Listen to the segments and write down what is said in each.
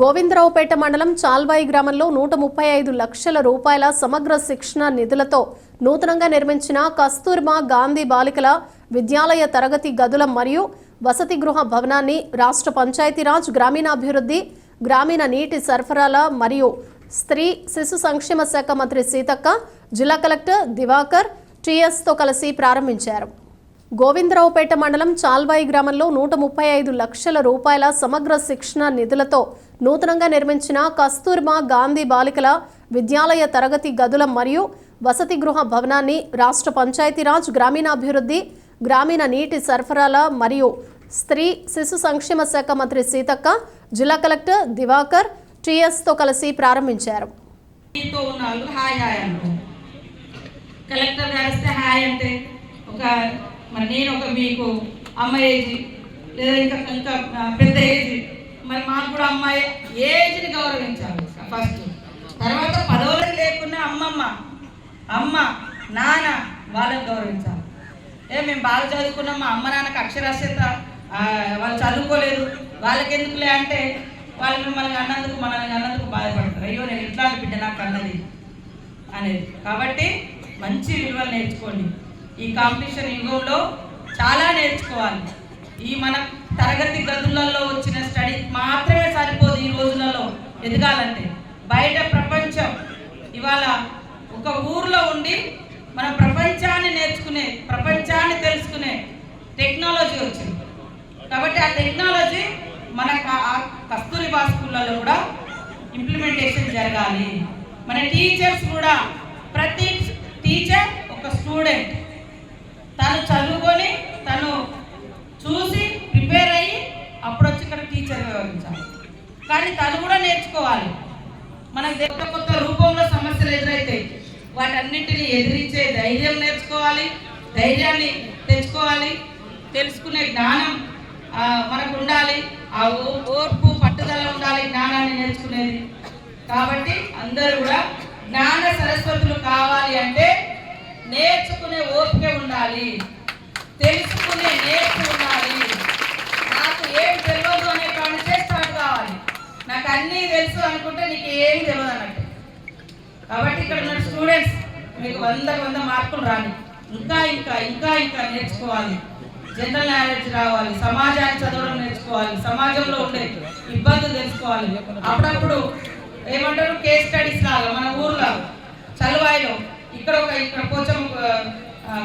గోవిందరావుపేట మండలం చాల్వాయి గ్రామంలో నూట ముప్పై ఐదు లక్షల రూపాయల సమగ్ర శిక్షణ నిధులతో నూతనంగా నిర్మించిన కస్తూర్బా గాంధీ బాలికల విద్యాలయ తరగతి గదుల మరియు వసతి గృహ భవనాన్ని రాష్ట్ర పంచాయతీరాజ్ గ్రామీణాభివృద్ధి గ్రామీణ నీటి సరఫరాల మరియు స్త్రీ శిశు సంక్షేమ శాఖ మంత్రి సీతక్క జిల్లా కలెక్టర్ దివాకర్ టీఎస్తో కలిసి ప్రారంభించారు. గోవిందరావుపేట మండలం చాల్వాయి గ్రామంలో నూట ముప్పై ఐదు లక్షల రూపాయల సమగ్ర శిక్షణ నిధులతో నూతనంగా నిర్మించిన కస్తూర్బా గాంధీ బాలికల విద్యాలయ తరగతి గదుల మరియు వసతి గృహ భవనాన్ని రాష్ట్ర పంచాయతీరాజ్ గ్రామీణాభివృద్ధి గ్రామీణ నీటి సరఫరాల మరియు స్త్రీ శిశు సంక్షేమ శాఖ మంత్రి సీతక్క జిల్లా కలెక్టర్ దివాకర్ టీఎస్తో కలిసి ప్రారంభించారు. కలెక్టర్ గారు హాయ్ అంటే ఒక మరి నేను ఒక మీకు అమ్మ ఏజ్ లేదా ఇంకా ఇంకా పెద్ద ఏజ్ మరి మాకు కూడా అమ్మాయి ఏజ్ని గౌరవించాలి ఫస్ట్ తర్వాత పదవులకు లేకున్నా అమ్మమ్మ అమ్మ నాన్న వాళ్ళని గౌరవించాలి. ఏ మేము బాగా చదువుకున్నాం మా అమ్మ నాన్నకి అక్షరాస్యత వాళ్ళు చదువుకోలేదు. వాళ్ళకి ఎందుకులే అంటే వాళ్ళు మిమ్మల్ని అన్నందుకు మనల్ని అన్నందుకు బాధపడతారు. అయ్యో నేను ఇట్లాంటి బిడ్డ నాకు అన్నది. అనేది. కాబట్టి మంచి విలువలు నేర్చుకోండి. ఈ కాంపిటీషన్ యుగంలో చాలా నేర్చుకోవాలి. ఈ మన తరగతి గదులలో వచ్చిన స్టడీ మాత్రమే సరిపోదు ఈ రోజులలో ఎదగాలంటే. బయట ప్రపంచం ఇవాళ ఒక ఊర్లో ఉండి మన ప్రపంచాన్ని నేర్చుకునే ప్రపంచాన్ని తెలుసుకునే టెక్నాలజీ వచ్చింది. కాబట్టి ఆ టెక్నాలజీ మన ఆ కస్తూరిబా స్కూళ్ళలో కూడా ఇంప్లిమెంటేషన్ జరగాలి. మన టీచర్స్ కూడా ప్రతి టీచర్ ఒక స్టూడెంట్ తను చదువుకొని తను చూసి ప్రిపేర్ అయ్యి అప్పుడు వచ్చి ఇక్కడ టీచర్ వివరించాలి కానీ తను కూడా నేర్చుకోవాలి. మనకు కొత్త కొత్త రూపంలో సమస్యలు ఎదురైతాయి వాటన్నిటిని ఎదిరించే ధైర్యం నేర్చుకోవాలి ధైర్యాన్ని తెచ్చుకోవాలి తెలుసుకునే జ్ఞానం మనకు ఉండాలి ఆ ఓర్పు పట్టుదల ఉండాలి జ్ఞానాన్ని నేర్చుకునేది. కాబట్టి అందరూ కూడా జ్ఞాన సరస్వతులు కావాలి అంటే నేర్చుకునే ఓపిక ఉండాలి. తెలుసుకునే నేర్పు ఉండాలి. నాకు ఏం తెలియదు అనే పని స్టార్ట్ కావాలి. నాకు అన్నీ తెలుసు అనుకుంటే నీకు ఏం తెలియదు అన్నట్టు. కాబట్టి ఇక్కడ ఉన్న స్టూడెంట్స్ మీకు వంద వంద మార్కులు రాని ఇంకా ఇంకా ఇంకా ఇంకా నేర్చుకోవాలి. జనరల్ నాలెడ్జ్ రావాలి. సమాజాన్ని చదవడం నేర్చుకోవాలి. సమాజంలో ఉండే ఇబ్బందులు తెలుసుకోవాలి. అప్పుడప్పుడు ఏమంటారు? కేస్ స్టడీస్ లాగా మన ఊర్లో చలువాయిలో ఇక్కడ ఒక ఇక్కడ కొంచెం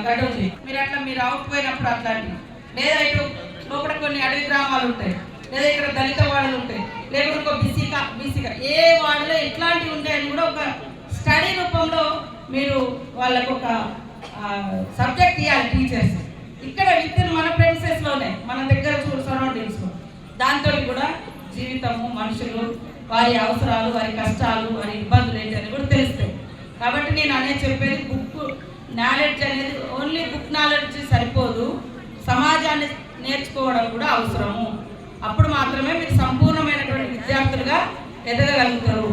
గడ్డ ఉంది. మీరు అట్లా మీరు అవుట్ పోయినప్పుడు అట్లాంటివి. లేదా ఇటు లోపల కొన్ని అడవి గ్రామాలు ఉంటాయి. లేదా ఇక్కడ దళిత వాడలు ఉంటాయి. లేకుంటే ఒక బీసీకా బీసీగా ఏ వాడలో ఎట్లాంటివి ఉంటాయని కూడా ఒక స్టడీ రూపంలో మీరు వాళ్ళకు ఒక సబ్జెక్ట్ ఇవ్వాలి టీచర్స్. ఇక్కడ విత్ మన ఫ్రెండ్సెస్లోనే మన దగ్గర చూడు సరౌండింగ్స్లో దాంతో కూడా జీవితము మనుషులు వారి అవసరాలు వారి కష్టాలు వారి ఇబ్బందులు ఏంటి అని కూడా తెలుస్తాయి. కాబట్టి నేను అనే చెప్పేది బుక్ నాలెడ్జ్ అనేది ఓన్లీ బుక్ నాలెడ్జ్ సరిపోదు. సమాజాన్ని నేర్చుకోవడం కూడా అవసరము. అప్పుడు మాత్రమే మీరు సంపూర్ణమైనటువంటి విద్యార్థులుగా ఎదగగలుగుతారు.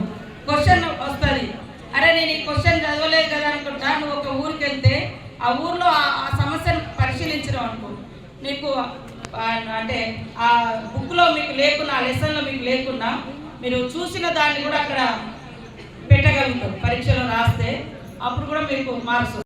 క్వశ్చన్ వస్తుంది. అరే నేను ఈ క్వశ్చన్ చదవలేదు కదా అనుకుంటా నువ్వు ఒక ఊరికి వెళ్తే ఆ ఊర్లో ఆ సమస్యను పరిశీలించడం అనుకో. నీకు అంటే ఆ బుక్లో మీకు లేకున్నా ఆ లెసన్లో మీకు లేకున్నా మీరు చూసిన దాన్ని కూడా అక్కడ పెట్టగలుగుతారు పరీక్షలో రాస్తే అప్పుడు కూడా మీకు మార్క్స్